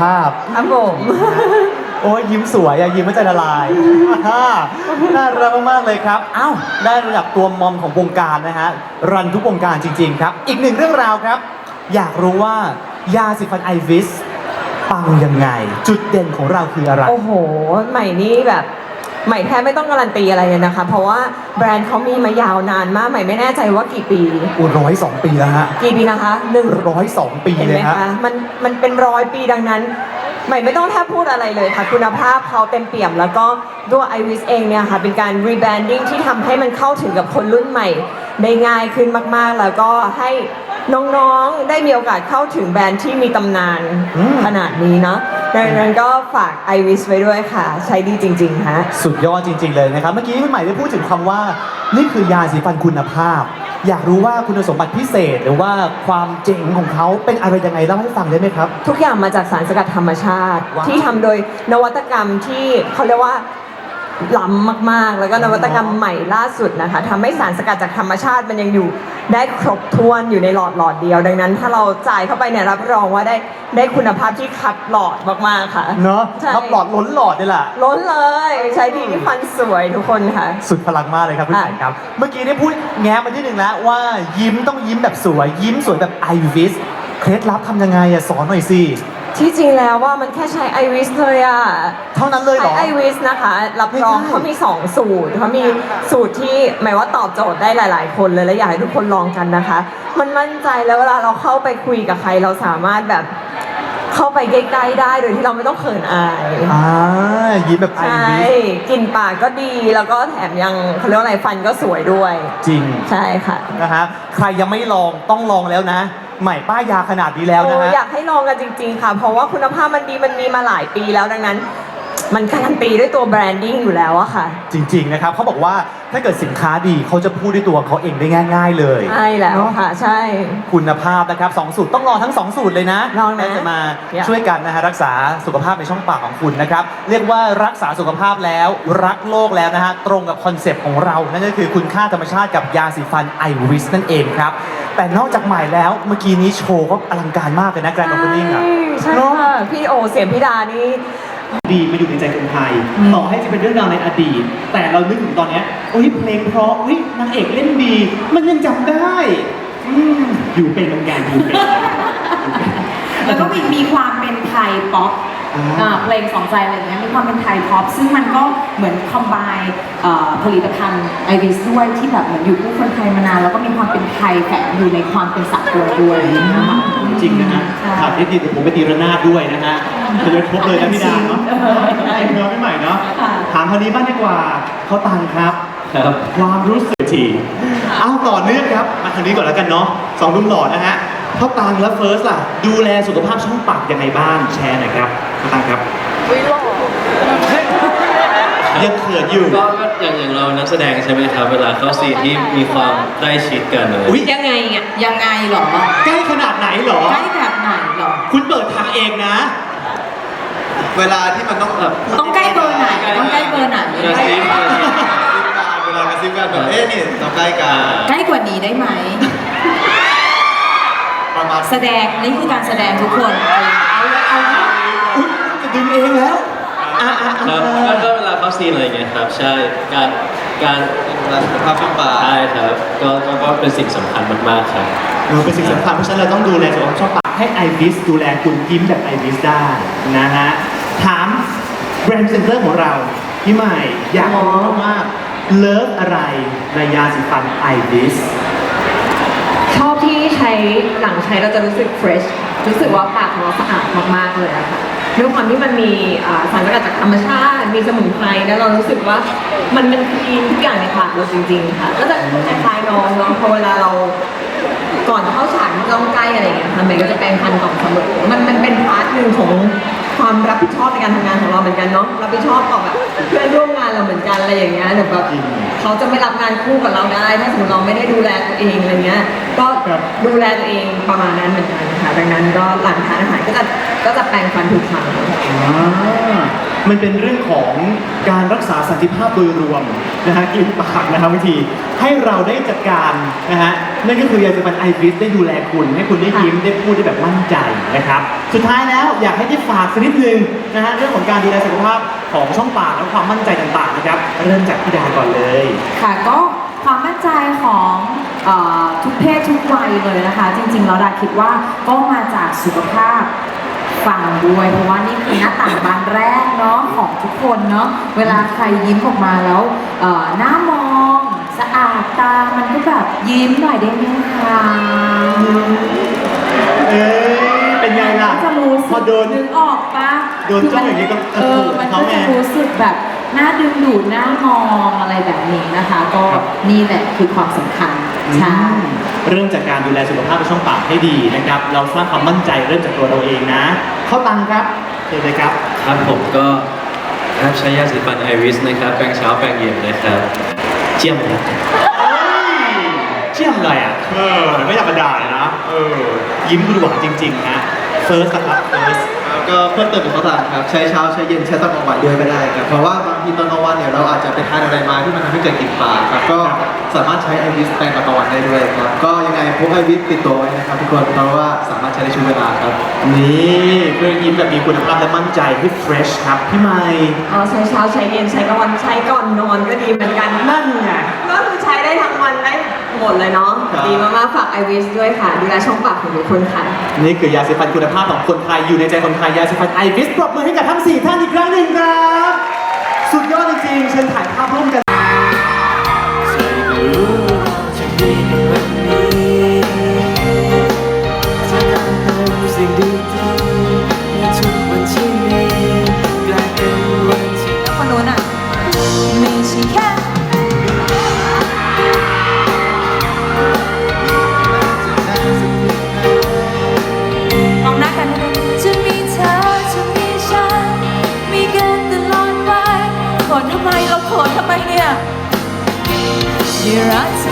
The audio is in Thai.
ภาพ ครับผมโอ้ยยิ้มสวยอะยิ้มไม่ใจละลายน่ารักมากๆเลยครับเอ้าได้ระดับตัวมอมของวงการนะฮะ รันทุกวงการจริง ๆ ครับ อีกหนึ่งเรื่องราวครับ อยากรู้ว่ายาสีฟันไอวิสปังยังไง จุดเด่นของเราคืออะไร โอ้โห ใหม่นี่แบบ ใหม่แทบไม่ต้องการันตีอะไรเลยนะคะ เพราะว่าแบรนด์เขามีมายาวนานมากใหม่ไม่แน่ใจว่ากี่ปีอุร้อยสองปีแล้วฮะกี่ปีนะคะหนึ่งร้อยสองปีเห็นเลไหมยฮะ คะมันมันเป็นร้อยปีดังนั้น ใหม่ไม่ต้องแทบพูดอะไรเลยค่ะ คุณภาพเขาเต็มเปี่ยม แล้วก็ด้วยไอวิสเองเนี่ยค่ะ เป็นการรีแบรนดิ้งที่ทำให้มันเข้าถึงกับคนรุ่นใหม่ ได้ง่ายขึ้นมากๆ แล้วก็ให้น้องๆ ได้มีโอกาสเข้าถึงแบรนด์ที่มีตำนานอืม ขนาดนี้เนาะ ดังนั้นก็ฝากไอวิสไว้ด้วยค่ะ ใช้ดีจริงๆฮะ สุดยอดจริง ๆ เลยนะครับ เมื่อกี้คุณใหม่ได้พูดถึงคำว่า นี่คือยาสีฟันคุณภาพ อยากรู้ว่าคุณสมบัติพิเศษหรือว่าความเจ๋งของเขาเป็นอะไรยังไงเล่าให้ฟังได้ไหมครับ ทุกอย่างมาจากสารสกัดธรรมชาติ ว้าว ที่ทำโดยนวัตกรรมที่เขาเรียกว่า ล้ำมากๆ แล้วก็นวัตกรรมใหม่ล่าสุดนะคะทำให้สารสกัดจากธรรมชาติมันยังอยู่ได้ครบถ้วนอยู่ในหลอดหลอดเดียว ดังนั้น ถ้าเราจ่ายเข้าไปเนี่ยรับรองว่าได้ได้คุณภาพที่คัดหลอดมากๆค่ะ เนาะใช่ครับหลอดล้นหลอดนี่แหละ ล้นเลย ใช้ดีที่ฟันสวยทุกคนค่ะ สุดพลังมากเลยครับคุณค่ะใหม่ครับ เมื่อกี้ได้พูดแง้มมาที่หนึ่งแล้วว่ายิ้มต้องยิ้มแบบสวย ยิ้มสวยแบบไอวิสเคล็ดลับทำยังไงอะสอนหน่อยสิ ที่จริงแล้วว่ามันแค่ใช้ไอวิสเลยอะเท่านั้นเลยเหรใช้อ ไอวิสนะคะ รับรองง่ายๆเขามี 2 สูตรเขามีสูตรที่หมายว่าตอบโจทย์ได้หลาย ๆ คนเลยและอยากให้ทุกคนลองกันนะคะ มันมั่นใจแล้วเวลาเราเข้าไปคุยกับใครเราสามารถแบบเข้าไปใกล้ๆได้โดยที่เราไม่ต้องเขินอาย อ่ายิ้มแบบไอใช่ วิสกลินปากก็ดีแล้วก็แถมยังเขาเรียกว่าอะไรฟันก็สวยด้วย จริง ใช่ค่ะ นะฮะ ใครยังไม่ลองต้องลองแล้วนะ ใหม่ป้ายยาขนาดนี้แล้วนะโอ้ฮะอยากให้ลองกันจริง ๆ ค่ะ เพราะว่าคุณภาพมันดีมันมีมาหลายปีแล้วดังนั้น มันการันตีด้วยตัวแบรนดิ้งอยู่แล้วอะค่ะ จริง ๆ นะครับเขาบอกว่าถ้าเกิดสินค้าดีเขาจะพูดด้วยตัวเขาเองได้ง่าย ๆ เลย ใช่แล้วค่ะ ใช่ คุณภาพนะครับสองสูตรต้องลองทั้งสองสูตรเลยนะลองนะจะมาอยากช่วยกันนะฮะรักษาสุขภาพในช่องปากของคุณนะครับ เรียกว่ารักษาสุขภาพแล้วรักโลกแล้วนะฮะตรงกับคอนเซปต์ของเรา นั่นก็คือคุณค่าธรรมชาติกับยาสีฟันไอริสนั่นเองครับ แต่นอกจากใหม่แล้วเมื่อกี้นี้โชว์ก็อลังการมากเลยนะแกรนด์โอเพนนิ่งอะใช่เนอะค่ะพี่โอเสียงพี่ดานี่ ดีมาอยู่ในใจคนไทยต่อให้จะเป็นเรื่องราวในอดีต แต่เรานึกถึงตอนเนี้ยโอ้ยเพลงเพราะเฮ้ยนางเอกเล่นดี มันยังจำได้อืมอยู่เป็นบางอย่างอยู่เป็น แล้วก็มีมีความเป็นไทยป๊อป อ่าอ่าเพลงสองใจอะไรอย่างเงี้ยมีความเป็นไทยป๊อปซึ่งมันก็เหมือนคอมไบผลิตภัณฑ์ไอริสด้วยที่แบบเหมือนอยู่คู่คนไทยมานานแล้วก็มีความเป็นไทยแฝงอยู่ในความเป็นสากลด้วยนะคะจริงนะฮะใช่ขาดเทคนิคเดี๋ยวผมไปตีระนาดด้วยนะฮะจะเลยครบเลยนะพี่ดาเนาะได้เนาะพี่ใหม่เนาะค่ะถามคนนี้บ้างดีกว่าเขาตังครับครับความรู้สึกทีเอาต่อเนื่องครับมาทางนี้ก่อนแล้วกันเนาะสองรุ่มหล่อนะฮะ เขาตังและเฟิร์สล่ะ ดูแลสุขภาพช่องปากยังไงบ้างแชร์หน่อยครับเขาตังครับยังเขินอยู่ก็ก็อย่างอย่างเรานักแสดงใช่ไหมครับ เวลาเข้าซีนที่มีความใกล้ชิดกันอะไรอุ๊ยยังไงอะยังไงเหรอใกล้ขนาดไหนเหรอใกล้แบบไหนเหรอ คุณเปิดทางเองนะ เวลาที่มันต้องแบบต้องใกล้เบอร์ไหนต้องใกล้เบอร์ไหนกระซิบกระซิบเวลากระซิบกันแบบเอ๊ะนี่ต้องใกล้กันใกล้กว่านี้ได้ไหมประมาณ แสดงนี่คือการแสดงทุกคนอุ๊ยจะดึงเองแล้วอะอะครัอะบก็ก็เวลาเข้าซีนอะไรอย่างเงี้ยครับ ใช่ การการเวลาสุขภาพช่องปากใช่ครับ ก็ก็ก็เป็นสิ่งสำคัญมากๆครับ เออเป็นสิ่งสำคัญเพราะฉะนั้นเราต้องดูแลสุขภาพช่องปากให้ไอวิสดูแลคุณยิ้มแบบไอวิสได้นะฮะถามแบรนด์เซ็นเตอร์ของเราพี่ใหม่อยากรู้มากๆเลิฟอะไรในยาสีฟันไอวิสช อบที่ใช้หลังใช้เราจะรู้สึกเฟรชรู้สึกว่าปากของเราสะอาดมากๆเลยอะค่ะด้วยความที่มันมีอ่าสารสกัดจากธรรมชาติ มีสมุนไพรแล้วเรารู้สึกว่ามันมันคลีนทุกอย่างในปากเราจริง ๆ ค่ะ ก็จะคล้ายๆน้องเน้องพอเวลาเราก่อนเข้าฉากต้องใกล้อะไรอย่างเงี้ยค่ะมันก็จะแปรงฟันก่อนเสมอมันมันเป็นพาร์ทหนึ่งของความรับผิดชอบในการทำงานของเราเหมือนกันเนาะรับผิดชอบต่อแบบเพื่อนร่วมงานเราเหมือนกันอะไรอย่างเงี้ยแบบเขาจะไม่รับงานคู่กับเราได้ ถ้าสมมติเราไม่ได้ดูแลตัวเองอะไรเงี้ย ก็ครับดูแลตัวเองประมาณนั้นเหมือนกันค่ะดังนั้นก็หลังทานอาหารก็จะก็จะแปรงฟันทุกครั้ง อ่ามันเป็นเรื่องของการรักษาสันติภาพโดยรวมนะฮะกลิ่นปากนะครับวิธีให้เราได้จัดการนะฮะนั่นก็คือยาสีฟันไอริสได้ดูแลคุณให้คุณได้ยิ้มได้พูดได้แบบมั่นใจนะครับ สุดท้ายแล้วอยากให้ได้ฝากสักนิดนึงนะฮะเรื่องของการดูแลสุขภาพของช่องปากและความมั่นใจต่างๆนะครับเริ่มจากพี่ดาก่อนเลย ค่ะก็ ความมั่นใจของเออทุกเพศทุกวัยเลยนะคะ จริงๆแล้วดาคิดว่าก็มาจากสุขภาพฟังด้วยเพราะว่านี่คือหน้าต่างบานแรกเนาะของทุกคนเนาะเวลาใครยิ้มออกมาแล้วเอ่อหน้ามองสะอาดตา มันก็แบบยิ้มหน่อยได้ไหมคะเอ้ยเป็นไงล่ะก็จะรู้พสึอกโดนนึกออกปะโดนจ้องอย่างนี้ก็เออมันเขาก็ไงจะรู้สึกแบบห น้าดึงดูดหน้ามองอะไรแบบนี้นะคะ ก็ครับ นี่แหละคือความสำคัญใช่ เริ่มจากการดูแลสุขภาพในช่องปากให้ดีนะครับ เราสร้างความมั่นใจเริ่มจากตัวเราเองนะ เข้าตังครับเชิญเลยครับ ครับผมก็ครับใช้ยาสีฟันไอริสนะครับ แปรงเช้าแปรงเย็นนะครับ เจียมครับเชื่อมเลยอะ เออ ไม่ธรรมดาเลยนะ เออ ยิ้มดูหวานจริงๆนะ เฟิร์สครับเฟิร์สแล้วก็เพิ่มเติมอีกข้อต่างครับ ใช้เช้าใช้เย็นใช้ตอนกลางวันด้วยก็ได้ครับเพราะว่าบาง ทีตอนกลางวันเนี่ยเราอาจจะไปทานอะไรมาที่มันทำให้เกิดกลิ่นปากครับก็สามารถใช้ไอวิสแปรงตอนกลางวันได้ด้วยครับก็ยังไงพกไอวิสติดตัวไว้นะครับทุกคนเพราะว่าสามารถใช้ได้ช่วงเวลาครับ นี่เพื่อยิ้มแบบมีคุณภาพและมั่นใจให้เฟรชครับพี่ไมค์อ๋อใช้เช้าใช้เย็นใช้กลางวันใช้ก่อนนอนก็ดีเหมือนกันนั่นไงก็คือใช้ได้ทั้งวันได้หมดเลยเนาะครับ ดีมากๆฝากไอวิสด้วยค่ะดูแลช่องปากของทุกคนค่ะ นี่คือยาสีฟันคุณภาพของคนไทยอยู่ในใจคนไทยยาสีฟันไอวิสปรบมือให้กับทั้ง4ท่านอีกครั้งหนึ่งครับ ลอ